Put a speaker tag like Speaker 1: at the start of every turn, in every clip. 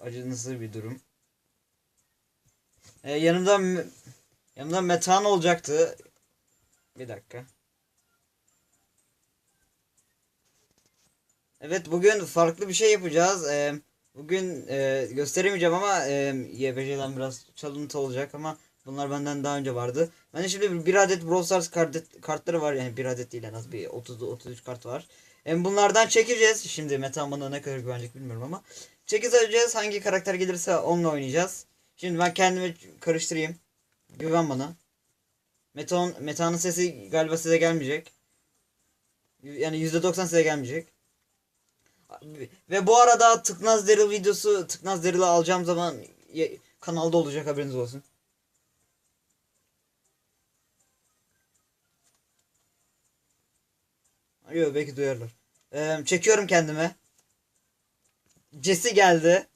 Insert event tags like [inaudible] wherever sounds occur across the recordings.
Speaker 1: Acınası bir durum. Ee, yanımda yanımda Metan olacaktı. Bir dakika. Evet bugün farklı bir şey yapacağız. Ee, bugün e, gösteremeyeceğim ama e, YBC'den biraz çalıntı olacak ama bunlar benden daha önce vardı. Bende şimdi bir adet Brawl Stars kart, kartları var yani bir adet değil en az bir 30 33 kart var. Hem bunlardan çekeceğiz. Şimdi Metan bana ne kadar güvenecek bilmiyorum ama çekeceğiz. Hangi karakter gelirse onunla oynayacağız. Şimdi ben kendimi karıştırayım. Güven bana. Metan Metan'ın sesi galiba size gelmeyecek. Yani %90 size gelmeyecek. Ve bu arada Tıknaz Daryl videosu Tıknaz Daryl'ı alacağım zaman kanalda olacak haberiniz olsun. Yok belki duyarlar. Ee, çekiyorum kendime. Jesse geldi.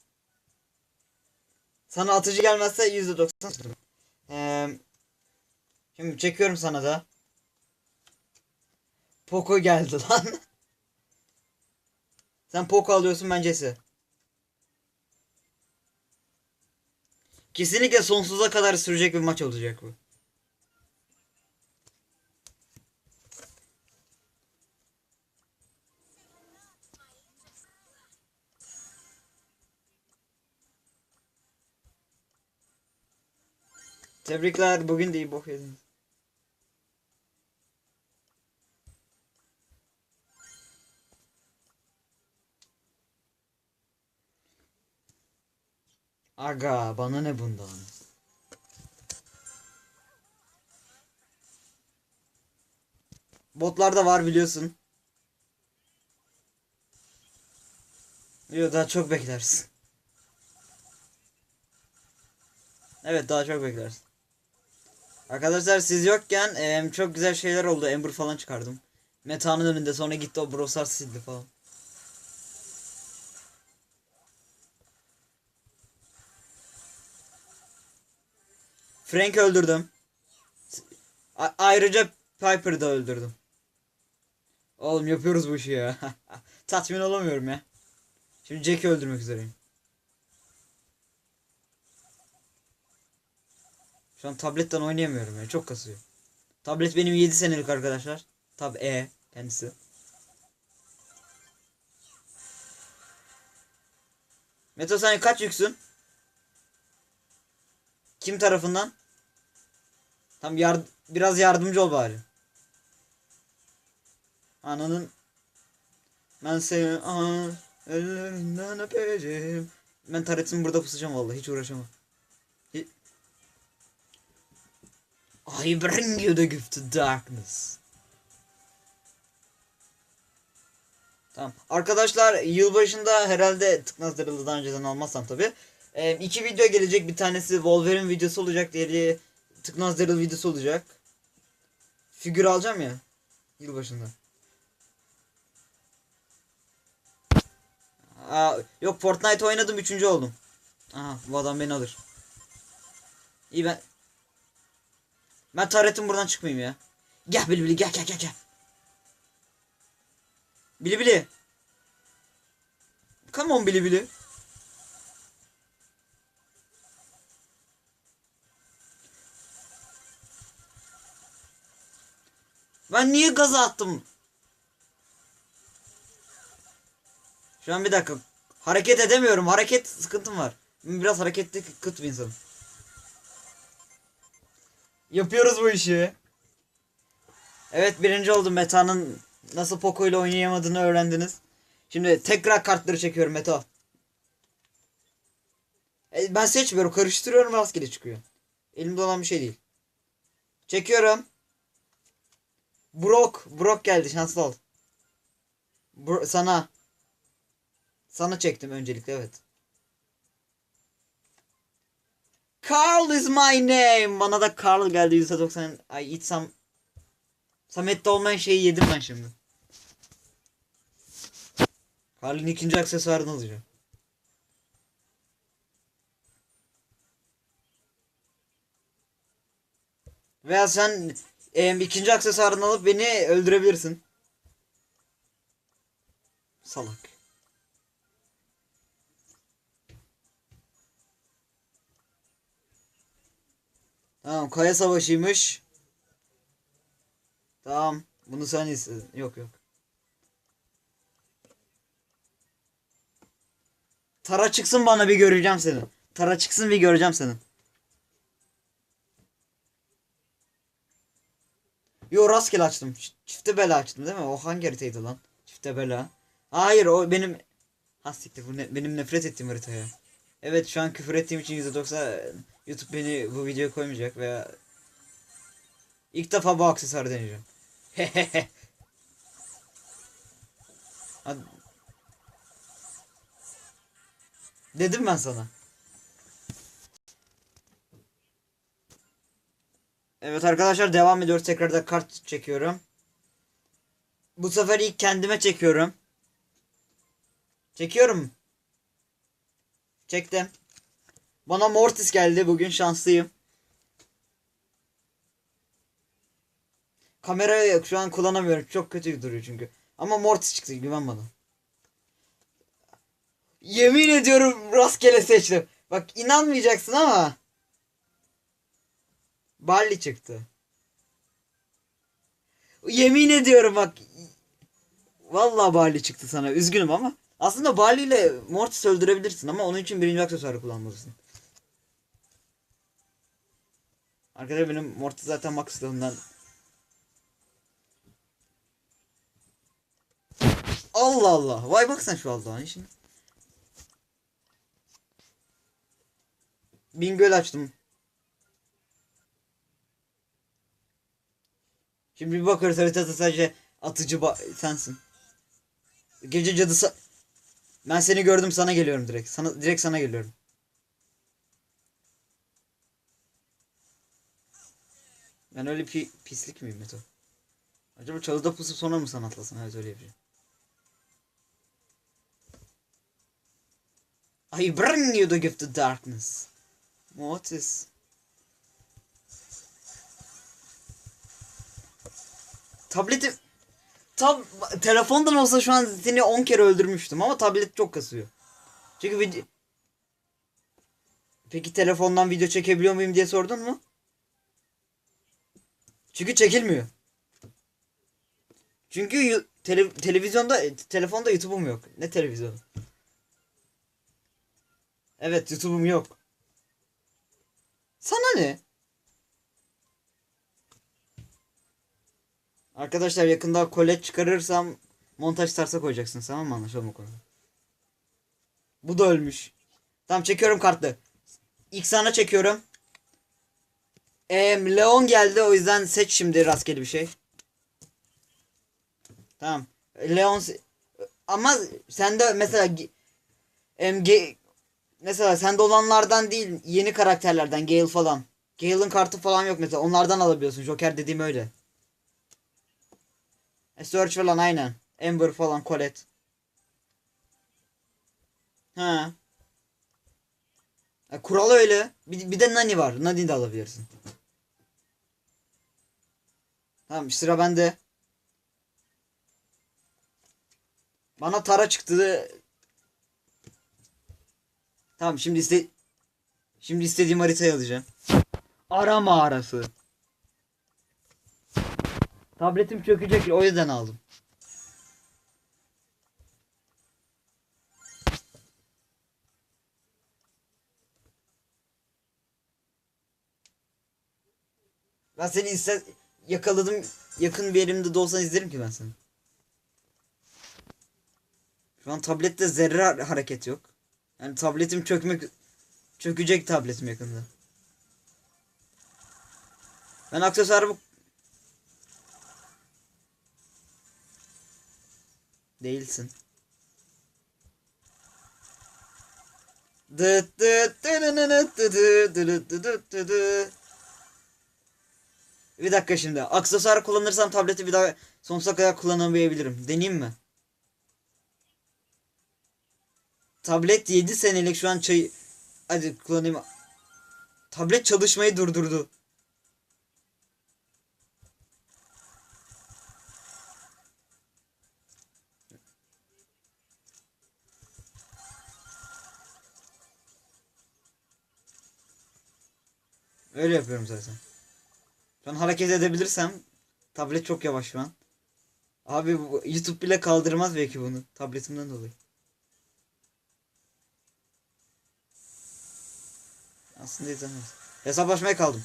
Speaker 1: Sana atıcı gelmezse %90. Ee, şimdi çekiyorum sana da. Poco geldi [laughs] lan. Sen Poco alıyorsun ben Jesse. Kesinlikle sonsuza kadar sürecek bir maç olacak bu. Tebrikler bugün de iyi bok yediniz. Aga bana ne bundan? Botlarda var biliyorsun. Yok daha çok beklersin. Evet daha çok beklersin. Arkadaşlar siz yokken em, çok güzel şeyler oldu. Ember falan çıkardım. Meta'nın önünde sonra gitti o Brawl Stars sildi falan. Frank öldürdüm. A- ayrıca Piper'ı da öldürdüm. Oğlum yapıyoruz bu işi ya. [laughs] Tatmin olamıyorum ya. Şimdi Jack'i öldürmek üzereyim. Şu an tabletten oynayamıyorum ya. Çok kasıyor. Tablet benim 7 senelik arkadaşlar. Tab E kendisi. Meto sen kaç yüksün? Kim tarafından? Tam yard biraz yardımcı ol bari. Ananın ben seni aa, ellerinden öpeceğim. Ben taretimi burada pusacağım vallahi hiç uğraşamam. I bring you the gift of darkness. Tamam. Arkadaşlar yılbaşında herhalde tıknaz darılı daha önceden almazsam tabi. Ee, iki video gelecek. Bir tanesi Wolverine videosu olacak. Diğeri tıknaz darılı videosu olacak. Figür alacağım ya. Yılbaşında. Aa, yok Fortnite oynadım. Üçüncü oldum. Aha bu adam beni alır. İyi ben... Ben taretim buradan çıkmayayım ya. Gel Bili Bili gel gel gel gel. Bili Bili. Come on Bili Bili. Ben niye gaza attım? Şu an bir dakika. Hareket edemiyorum. Hareket sıkıntım var. Biraz hareketli kıt bir insanım. Yapıyoruz bu işi. Evet birinci oldum. Meta'nın nasıl Poco ile oynayamadığını öğrendiniz. Şimdi tekrar kartları çekiyorum Meta. E, ben seçmiyorum. Karıştırıyorum rastgele çıkıyor. Elimde olan bir şey değil. Çekiyorum. Brock. Brock geldi. Şanslı ol. Bro- sana. Sana çektim öncelikle evet. Carl is my name. Bana da Carl geldi %90. Ay içsem. Samet'te olmayan şeyi yedim ben şimdi. Carl'in ikinci aksesuarını alacağım. Veya sen em, ikinci aksesuarını alıp beni öldürebilirsin. Salak. Tamam kaya savaşıymış. Tamam. Bunu sen istedin. Yok yok. Tara çıksın bana bir göreceğim seni. Tara çıksın bir göreceğim seni. Yo rastgele açtım. Ç- Çifte bela açtım değil mi? O hangi haritaydı lan? Çifte bela. Hayır o benim... Ha siktir bu ne... benim nefret ettiğim harita ya. Evet şu an küfür ettiğim için %90 YouTube beni bu videoya koymayacak veya ilk defa bu aksesuarı deneyeceğim. [laughs] Dedim ben sana. Evet arkadaşlar devam ediyoruz. Tekrar da kart çekiyorum. Bu sefer ilk kendime çekiyorum. Çekiyorum. Çektim. Bana Mortis geldi. Bugün şanslıyım. Kamerayı yok. Şu an kullanamıyorum. Çok kötü duruyor çünkü. Ama Mortis çıktı. Güven bana. Yemin ediyorum rastgele seçtim. Bak inanmayacaksın ama. Barley çıktı. Yemin ediyorum bak. Vallahi Barley çıktı sana. Üzgünüm ama. Aslında Barley ile Mortis öldürebilirsin ama onun için birinci aksesuarı kullanmalısın. Arkadaşlar benim Mortis zaten max silahından. Allah Allah. Vay bak sen şu Allah'ın işine. Bingöl açtım. Şimdi bir bakıyoruz haritada sadece atıcı sensin. Gece cadısı... Ben seni gördüm sana geliyorum direkt. Sana direkt sana geliyorum. Ben öyle pi pislik miyim Meto? Acaba çalıda pusup sonra mı sana atlasın? Evet öyle yapacağım. I bring you the gift of darkness. What is... Tabletim... Tab telefondan olsa şu an seni 10 kere öldürmüştüm ama tablet çok kasıyor. Çünkü video... Peki telefondan video çekebiliyor muyum diye sordun mu? Çünkü çekilmiyor. Çünkü tele- televizyonda e, telefonda YouTube'um yok. Ne televizyonu? Evet YouTube'um yok. Sana ne? Arkadaşlar yakında kolet çıkarırsam montaj tarsa koyacaksın tamam mı anlaşalım o konuda. Bu da ölmüş. Tamam çekiyorum kartı. İlk sana çekiyorum. Em, Leon geldi o yüzden seç şimdi rastgele bir şey. Tamam. Leon ama sende mesela em, ge- mesela sende olanlardan değil yeni karakterlerden Gale falan. Gale'ın kartı falan yok mesela onlardan alabiliyorsun. Joker dediğim öyle. E, Search falan aynen. Ember falan Colette. Ha. E, kural öyle. Bir, bir de Nani var. Nani de alabilirsin. Tamam sıra bende. Bana Tara çıktı. Tamam şimdi iste Şimdi istediğim haritayı alacağım. Ara mağarası. Tabletim çökecek o yüzden aldım. Ben seni iste yakaladım yakın bir yerimde de olsan izlerim ki ben seni. Şu an tablette zerre ha- hareket yok. Yani tabletim çökmek çökecek tabletim yakında. Ben aksesuarımı değilsin. Dıt dıt dınınınıt dıdı dıdı dıdı dıdı. Bir dakika şimdi. Aksesuar kullanırsam tableti bir daha sonsuza kadar kullanamayabilirim. Deneyeyim mi? Tablet 7 senelik şu an çay... Hadi kullanayım. Tablet çalışmayı durdurdu. Öyle yapıyorum zaten. Şu hareket edebilirsem tablet çok yavaş şu an. Abi YouTube bile kaldırmaz belki bunu tabletimden dolayı. Aslında izlemez. Hesaplaşmaya kaldım.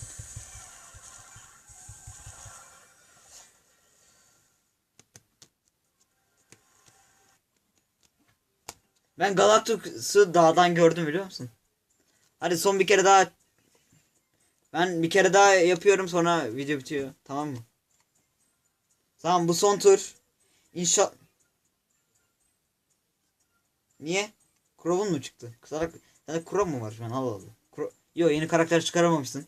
Speaker 1: Ben Galactus'u dağdan gördüm biliyor musun? Hadi son bir kere daha ben bir kere daha yapıyorum sonra video bitiyor. Tamam mı? Tamam bu son tur. İnşa... Niye? Crow'un mu çıktı? Kısarak... Sende Crow mu var şu an? Allah Allah. Crow... Yo yeni karakter çıkaramamışsın.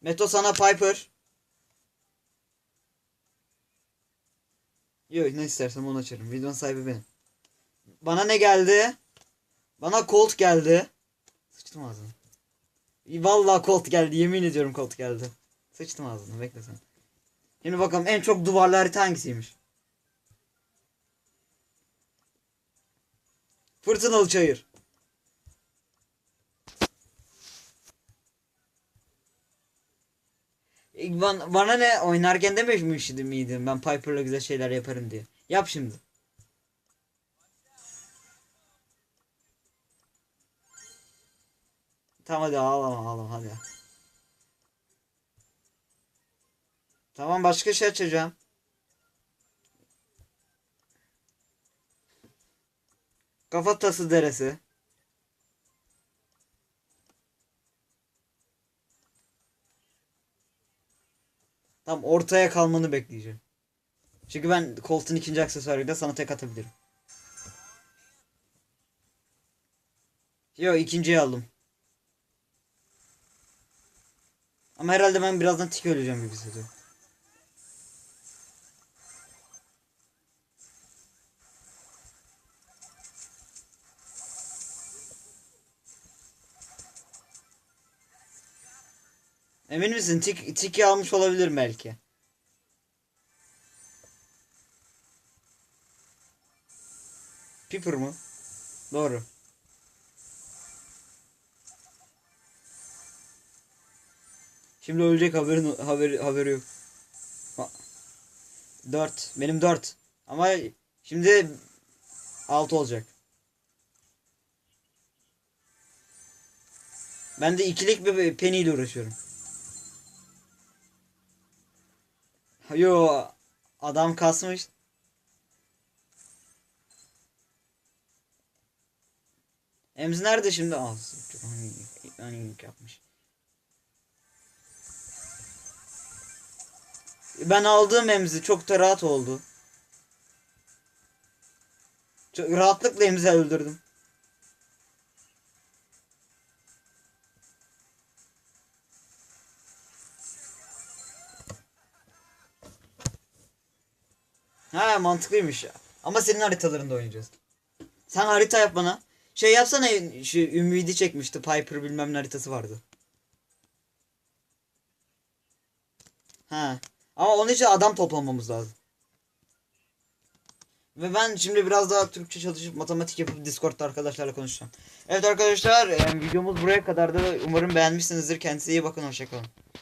Speaker 1: Meto sana Piper. Yo ne istersem onu açarım. Videonun sahibi benim. Bana ne geldi? Bana Colt geldi. Sıçtım ağzına. Vallahi Colt geldi. Yemin ediyorum Colt geldi. Sıçtım ağzına. Bekle sen. Şimdi bakalım en çok duvarlı harita hangisiymiş? Fırtınalı çayır. İlk Ban, bana ne oynarken dememiştim miydim ben Piper'la güzel şeyler yaparım diye. Yap şimdi. Tamam hadi ağlama ağlama hadi. Tamam başka şey açacağım. Kafatası deresi. Tam ortaya kalmanı bekleyeceğim. Çünkü ben Colt'un ikinci aksesuarıyla sana tek atabilirim. Yo ikinciyi aldım. Ama herhalde ben birazdan tik öleceğim gibi hissediyorum. Emin misin? Tik, tiki almış olabilir belki. Piper mı? Doğru. Şimdi ölecek haberin haberi haberi yok. 4. Benim 4. Ama şimdi 6 olacak. Ben de ikilik bir Penny ile uğraşıyorum. Yo adam kasmış. Ems nerede şimdi? Ah, çok hani yapmış. Ben aldığım emzi çok da rahat oldu. Çok rahatlıkla emzi öldürdüm. Ha mantıklıymış ya. Ama senin haritalarında oynayacağız. Sen harita yap bana. Şey yapsana şu Ümidi çekmişti. Piper bilmem ne haritası vardı. Ha. Ama onun için adam toplamamız lazım. Ve ben şimdi biraz daha Türkçe çalışıp matematik yapıp Discord'da arkadaşlarla konuşacağım. Evet arkadaşlar videomuz buraya kadardı. Umarım beğenmişsinizdir. Kendinize iyi bakın. Hoşçakalın.